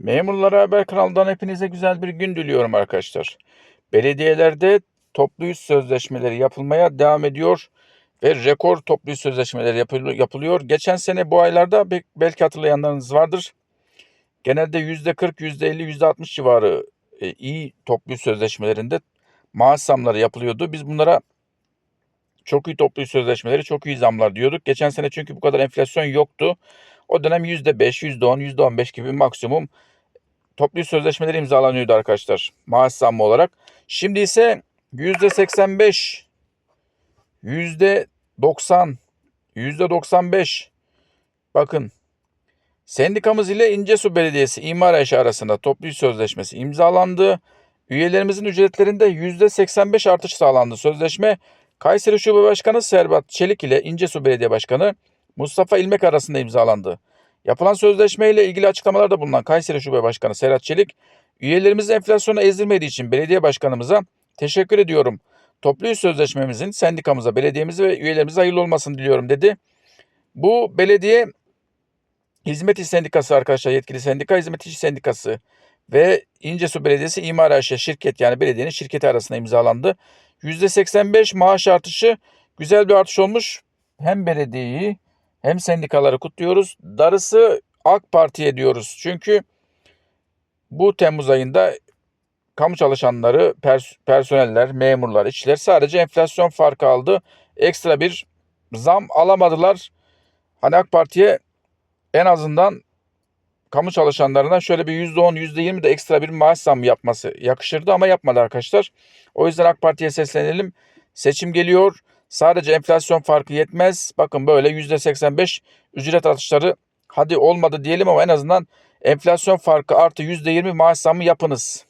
Memurlara Haber kanalından hepinize güzel bir gün diliyorum arkadaşlar. Belediyelerde toplu iş sözleşmeleri yapılmaya devam ediyor ve rekor toplu iş sözleşmeleri yapıl- yapılıyor. Geçen sene bu aylarda be- belki hatırlayanlarınız vardır. Genelde %40, %50, %60 civarı e, iyi toplu iş sözleşmelerinde maaş zamları yapılıyordu. Biz bunlara çok iyi toplu iş sözleşmeleri, çok iyi zamlar diyorduk. Geçen sene çünkü bu kadar enflasyon yoktu. O dönem %5, %10, %15 gibi maksimum toplu sözleşmeleri imzalanıyordu arkadaşlar maaş zammı olarak. Şimdi ise %85, %90, %95 bakın sendikamız ile İncesu Belediyesi İmar İşi arasında toplu sözleşmesi imzalandı. Üyelerimizin ücretlerinde %85 artış sağlandı. Sözleşme Kayseri Şube Başkanı Serbat Çelik ile İncesu Belediye Başkanı Mustafa İlmek arasında imzalandı. Yapılan sözleşme ile ilgili açıklamalarda bulunan Kayseri Şube Başkanı Serhat Çelik, üyelerimizi enflasyona ezdirmediği için belediye başkanımıza teşekkür ediyorum. Toplu iş sözleşmemizin sendikamıza, belediyemize ve üyelerimize hayırlı olmasını diliyorum dedi. Bu belediye Hizmet İş Sendikası arkadaşlar yetkili sendika Hizmet İş Sendikası ve İncesu Belediyesi İmar AŞ şirket yani belediyenin şirketi arasında imzalandı. %85 maaş artışı güzel bir artış olmuş. Hem belediyeyi hem sendikaları kutluyoruz. Darısı AK Parti'ye diyoruz. Çünkü bu Temmuz ayında kamu çalışanları, pers- personeller, memurlar, işçiler sadece enflasyon farkı aldı. Ekstra bir zam alamadılar. Hani AK Parti'ye en azından kamu çalışanlarına şöyle bir %10, %20 de ekstra bir maaş zammı yapması yakışırdı ama yapmadı arkadaşlar. O yüzden AK Parti'ye seslenelim. Seçim geliyor. Sadece enflasyon farkı yetmez. Bakın böyle %85 ücret artışları hadi olmadı diyelim ama en azından enflasyon farkı artı %20 maaş zammı yapınız.